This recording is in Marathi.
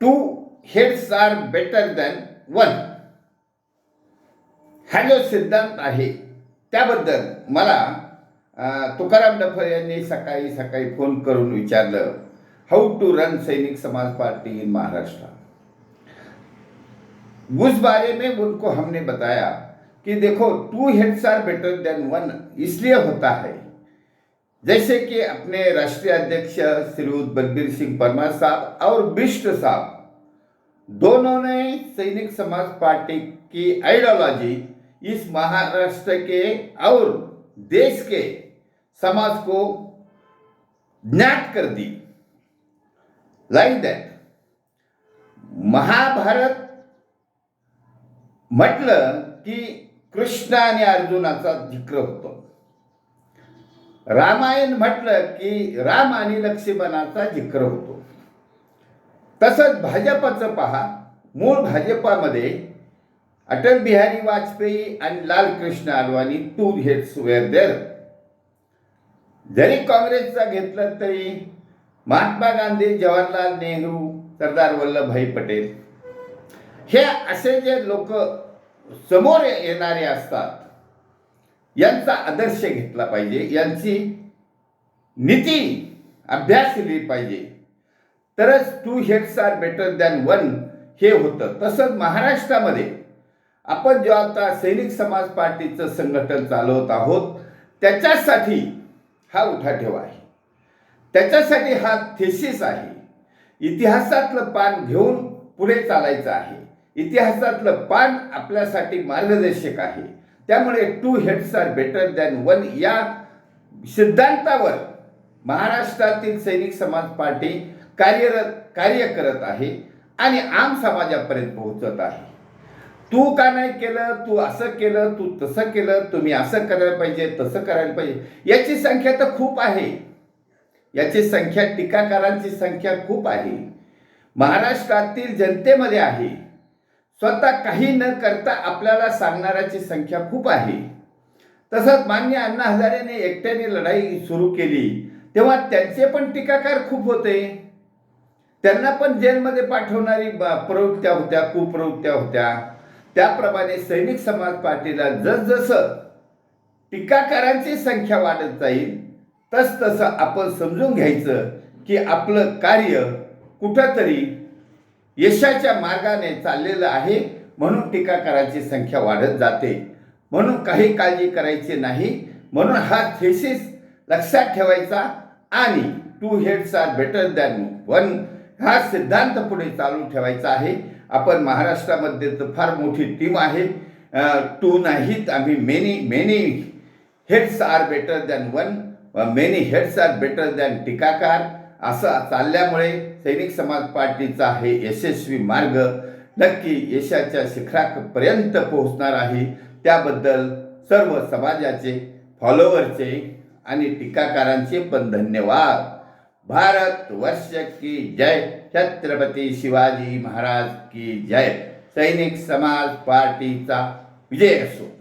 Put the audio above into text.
Two heads are better than one हा जो सिद्धांत आहे. त्याबद्दल मला तुकाराम डफर यांनी सकाळी सकाळी फ़ोन करून विचारलं हाऊ टू रन सैनिक समाज पार्टी इन महाराष्ट्र? उस बारे में उनको हमने बताया कि देखो two heads are better than one इसलिए होता है। जैसे कि अपने राष्ट्रीय अध्यक्ष श्रीयुत बलबीर सिंह परमार साहब और बिष्ट साहब, दोनों ने सैनिक समाज पार्टी की आइडियोलॉजी इस महाराष्ट्र के और देश के समाज को ज्ञात कर दी। लाइक दैट महाभारत म्हटलं की कृष्ण आणि अर्जुनाचा ज़िक्र होतो. रामायण म्हटलं की राम आणि लक्ष्मणाचा जिक्र होतो. तसंच भाजपचं पहा मूळ भाजपामध्ये अटल बिहारी वाजपेयी आणि लालकृष्ण अडवाणी टू हे वेअर जरी काँग्रेसचा घेतलं तरी महात्मा गांधी जवाहरलाल नेहरू सरदार वल्लभभाई पटेल हे असे जे लोक समोर येणारे असतात यांचा आदर्श घेतला पाहिजे. यांची नीती अभ्यासली पाहिजे. तरच two heads are better than one हे होतं. तसंच महाराष्ट्रामध्ये आपण जो आता सैनिक समाज पार्टीचं संघटन चालवत आहोत त्याच्यासाठी हा उठाठेव आहे. त्याच्यासाठी हा थेसिस आहे. इतिहासातलं पान घेऊन पुढे चालायचं आहे. इतिहासातलं पान आपल्यासाठी मार्गदर्शक आहे. त्यामुळे two heads are better than one या सिद्धांतावर महाराष्ट्रातील सैनिक समाज पार्टी कार्यरत कार्य करत आहे आणि आम समाजापर्यंत पोहोचत आहे. तू का नाही केलं तू असं केलं तू तसं केलं तुम्ही असं करायला पाहिजे तसं करायला पाहिजे याची संख्या तर खूप आहे. याची संख्या टीकाकारांची संख्या खूप आहे. महाराष्ट्रातील जनतेमध्ये आहे. स्वतः काही न करता आपल्याला सांगणाऱ्याची संख्या खूप आहे. तसंच मान्य अण्णा हजारेने एकट्याने लढाई सुरू केली तेव्हा त्यांचे पण टीकाकार खूप होते. त्यांना पण जेलमध्ये पाठवणारी ब- प्रवृत्त्या होत्या कुप्रवृत्त्या होत्या. त्याप्रमाणे सैनिक समाज पार्टीला जसजसं टीकाकारांची संख्या वाढत जाईल तस तसं आपण समजून घ्यायचं की आपलं कार्य कुठंतरी यशाच्या मार्गाने चाललेलं आहे म्हणून टीकाकारांची संख्या वाढत जाते. म्हणून काही काळजी करायची नाही म्हणून हा थेसिस लक्षात ठेवायचा आणि two heads are better than one हा सिद्धांत पुढे चालू ठेवायचा आहे. आपण महाराष्ट्रामध्ये तर फार मोठी टीम आहे. टू नाहीत आम्ही many many heads are better than one many heads are better than टीकाकार. असं चालल्यामुळे सैनिक समाज पार्टीचा हे यशस्वी मार्ग नक्की यशाच्या शिखरापर्यंत पोहोचणार आहे. त्याबद्दल सर्व समाजाचे फॉलोअरचे आणि टीकाकारांचे पण धन्यवाद. भारत वर्ष की जय. छत्रपती शिवाजी महाराज की जय. सैनिक समाज पार्टीचा विजय असो.